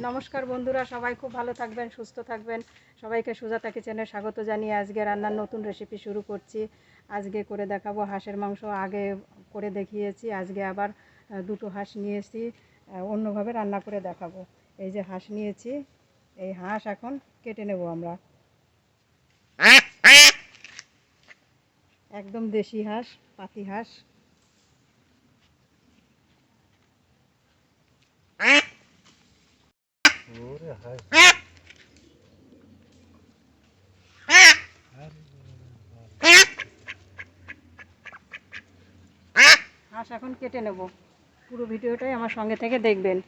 নমস্কার বন্ধুরা, সবাই খুব ভালো থাকবেন, সুস্থ থাকবেন। সবাইকে সুজাতা কিচেনে স্বাগত জানিয়ে আজকে রান্নার নতুন রেসিপি শুরু করছি। আজকে করে দেখাবো হাঁসের মাংস, আগে করে দেখিয়েছি, আজকে আবার দুটো হাঁস নিয়েছি অন্যভাবে রান্না করে দেখাবো। এই যে হাঁস নিয়েছি, এই হাঁস এখন কেটে নেব আমরা। একদম দেশি হাঁস, পাতি হাঁস। হাঁস এখন কেটে নেব। পুরো ভিডিওটাই আমার সঙ্গে থেকে দেখবেন।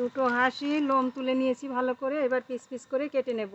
দুটো হাঁসি লোম তুলে নিয়েছি ভালো করে এবার পিস পিস করে কেটে নেব।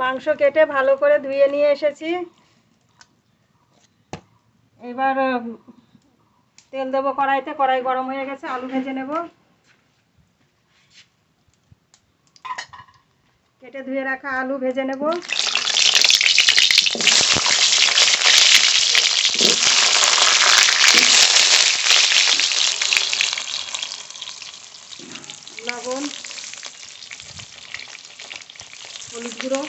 মাংস কেটে ভালো করে ধুয়ে নিয়ে এসেছি। এবার তেল দেবো কড়াইতে, কড়াই গরম হয়ে গেছে, আলু ভেজে নেব। কেটে ধুয়ে রাখা আলু ভেজে নেব। লবণ। হলুদ গুঁড়ো।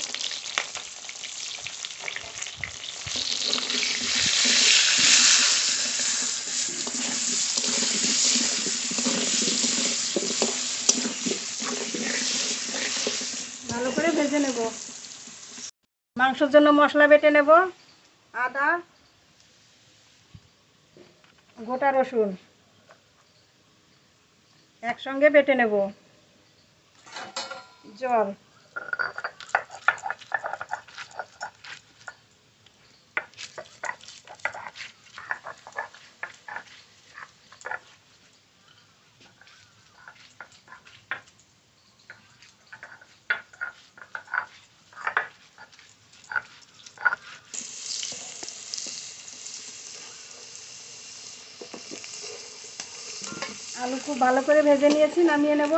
ভালো করে ভেজে নেব। মাংসের জন্য মশলা বেটে নেব, আদা, গোটা রসুন একসঙ্গে বেটে নেব। জল। আলু খুব ভালো করে ভেজে নিয়েছি, নামিয়ে নেব।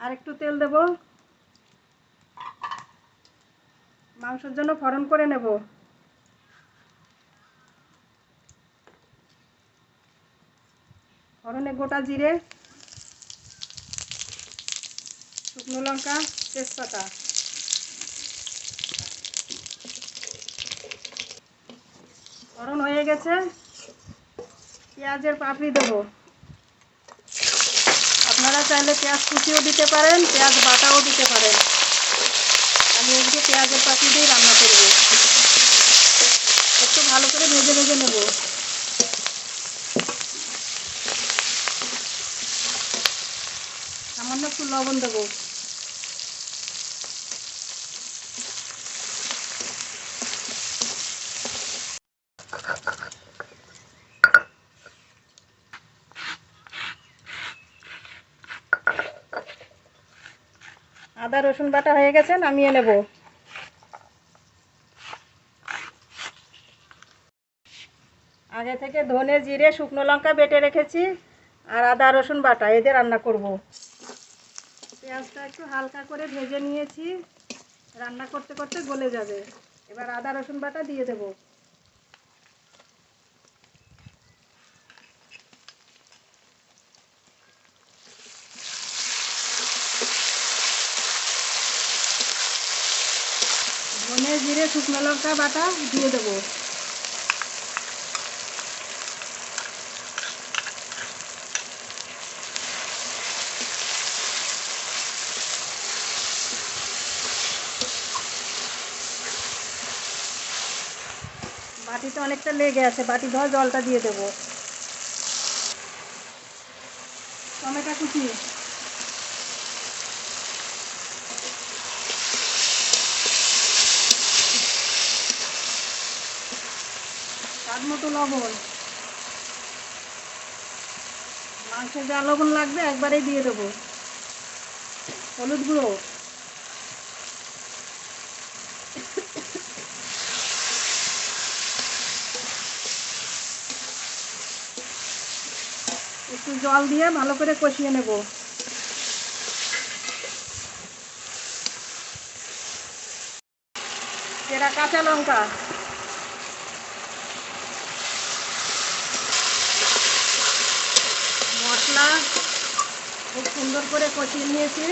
আর একটু তেল দেব। মাংসের জন্য ফরন করে নেব। ফরনে গোটা জিরে শুকনো লঙ্কা তেজপাতা। ফোড়ন হয়ে গেছে। পেঁয়াজের পাপড়ি দেবো। আপনারা চাইলে পেঁয়াজ কুচিও দিতে পারেন, পেঁয়াজ বাটাও দিতে পারেন। আমি আজকে পেঁয়াজের পাপড়ি দিয়ে রান্না করব। একটু ভালো করে ভেজে ভেজে নেব। সামান্য একটু লবণ দেবো। আদা, রসুন বাটা হয়ে গেছে, নামিয়ে নেব। আগে থেকে ধনে, জিরে, শুকনো লঙ্কা বেটে রেখেছি আর আদা, রসুন বাটা এদের রান্না করব। পেঁয়াজটা একটু হালকা করে ভেজে নিয়েছি। রান্না করতে করতে গলে যাবে। এবার আদা, রসুন বাটা দিয়ে দেব ধনে জিরে শুকনো লঙ্কা বাটা দিয়ে দেবো। বাটিতে অনেকটা লেগে আছে, বাটি ধোয়া জলটা দিয়ে দেবো। টমেটো কুচি। স্বাদ মতো লবণ। মাংসে যা লবণ লাগবে একবারেই দিয়ে দেবো। হলুদ গুঁড়ো। একটু জল দিয়ে ভালো করে কষিয়ে নেব। এরা কাঁচা লঙ্কা। মশলা খুব সুন্দর করে কষিয়ে নিয়েছি।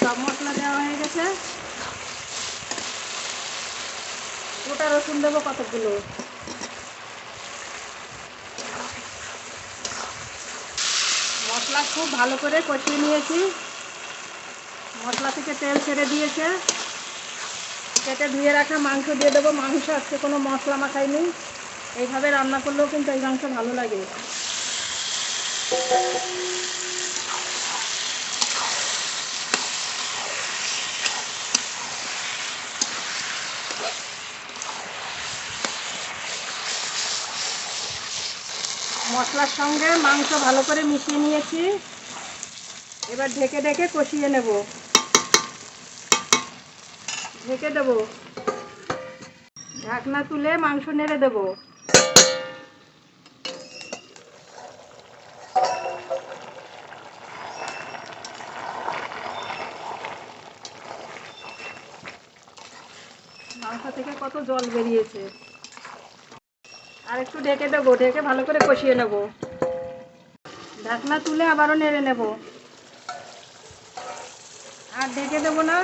সব মশলা দেওয়া হয়ে গেছে। গোটা রসুন দেবো কতগুলো? মশলা খুব ভালো করে কষিয়ে নিয়েছি। মশলা থেকে তেল ছেড়ে দিয়েছে। কেটে ধুয়ে রাখা মাংস দিয়ে দেবো। মাংস আজকে কোনো মশলা মাখাইনি। এইভাবে রান্না করলেও কিন্তু এই মাংস ভালো লাগে। মশলার সঙ্গে মাংস ভালো করে মিশিয়ে নিয়েছি। এবার ঢেকে ঢেকে কষিয়ে নেব। ঢেকে দেব। ঢাকনা তুলে মাংস নেড়ে দেব। থেকে কত জল বেরিয়েছে। আর একটু ঢেকে দেবো, ঢেকে ভালো করে কষিয়ে নেব। ঢাকনা তুলে আবারও নেড়ে নেব। আর ঢেকে দেবো না,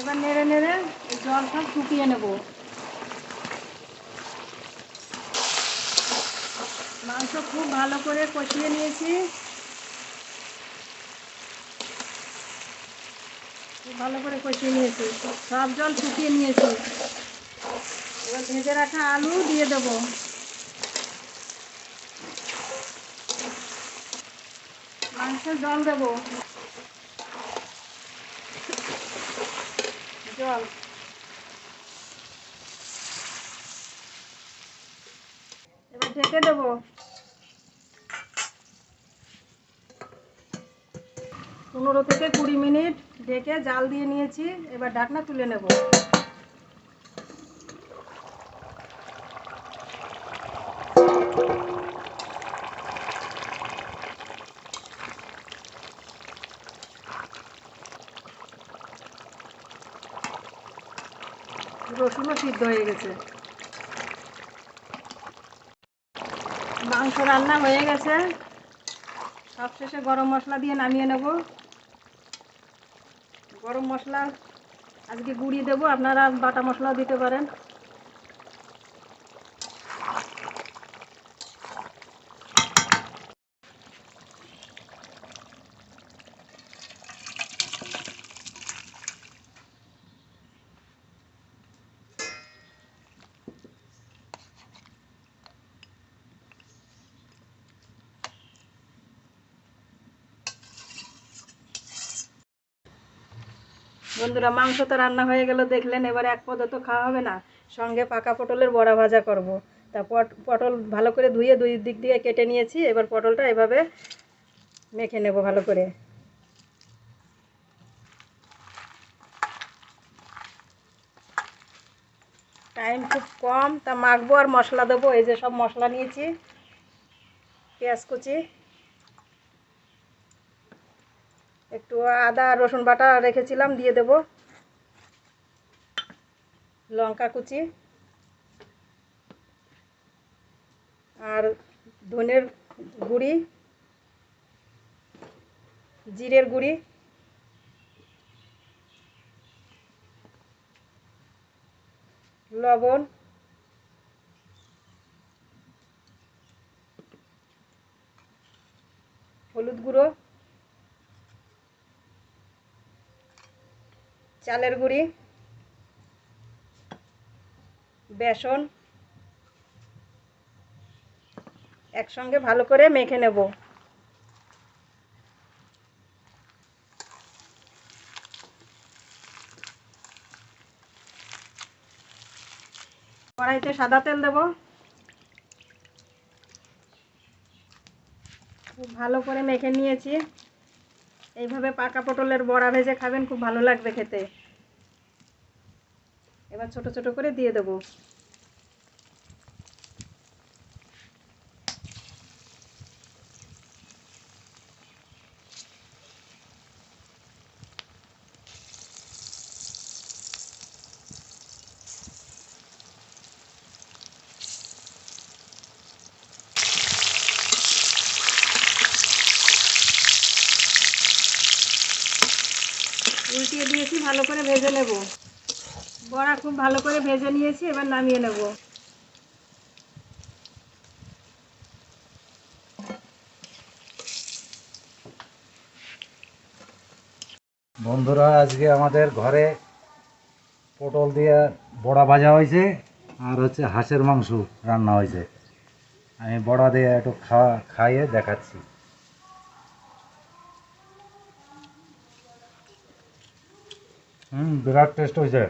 এবার নেড়ে নেড়ে জল সব শুকিয়ে নেব। মাংস খুব ভালো করে কষিয়ে নিয়েছি। ভালো করে কষিয়ে নিয়েছি। সব জল শুকিয়ে নিয়েছি। এবার ভেজে রাখা আলু দিয়ে দেবো। মাংসের জল দেবো। জল। এবার ঢেকে দেবো। পনেরো থেকে কুড়ি মিনিট ঢেকে জাল দিয়ে নিয়েছি, এবার ঢাকনা তুলে নেব। রসুনও সিদ্ধ হয়ে গেছে। মাংস রান্না হয়ে গেছে। সবশেষে গরম মশলা দিয়ে নামিয়ে নেব। গরম মশলা আজকে গুঁড়ি দেবো আপনারা বাটা মশলাও দিতে পারেন। বন্ধুরা, মাংস তো রান্না হয়ে গেল, দেখলেন এবার এক পদ তো খাওয়া হবে না। সঙ্গে পাকা পটলের বড়া ভাজা করব। তা পট পটল ভালো করে ধুয়ে দুই দিক দিয়ে কেটে নিয়েছি, এবার পটলটা এভাবে মেখে নেব ভালো করে। টাইম খুব কম, তা মাখবো আর মশলা দেবো, এই যে সব মশলা নিয়েছি, পেঁয়াজ কুচি। একটু আদা, রসুন বাটা রেখেছিলাম, দিয়ে দেব। লঙ্কা কুচি। আর ধনের গুঁড়ি, জিরের গুঁড়ি। লবণ। হলুদ গুঁড়ো। চালের গুঁড়ি, বেসন, একসঙ্গে ভালো করে মেখে নেব। কড়াইতে সাদা তেল দেব। খুব ভালো করে মেখে নিয়েছি। এইভাবে পাকা পটলের বড়া ভেজে খাবেন, খুব ভালো লাগবে খেতে। এবার ছোট ছোট করে দিয়ে দেবো। উল্টিয়ে দিয়েছি, ভালো করে ভেজে নেব। বড়া খুব ভালো করে ভেজে নিয়েছি, এবার নামিয়ে নেব। বন্ধুরা, আজকে আমাদের ঘরে পটল দিয়ে বড়া ভাজা হয়েছে, আর হচ্ছে হাঁসের মাংস রান্না হয়েছে। আমি বড়া দিয়ে একটু খাওয়া, খাইয়ে দেখাচ্ছি। হুম বিরাট টেস্ট হয়েছে।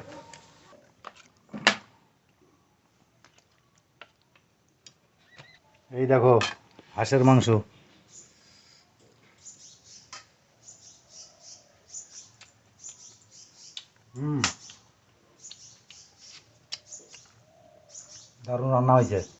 এই দেখো হাঁসের মাংস। হুম। দারুণ রান্না হয়েছে।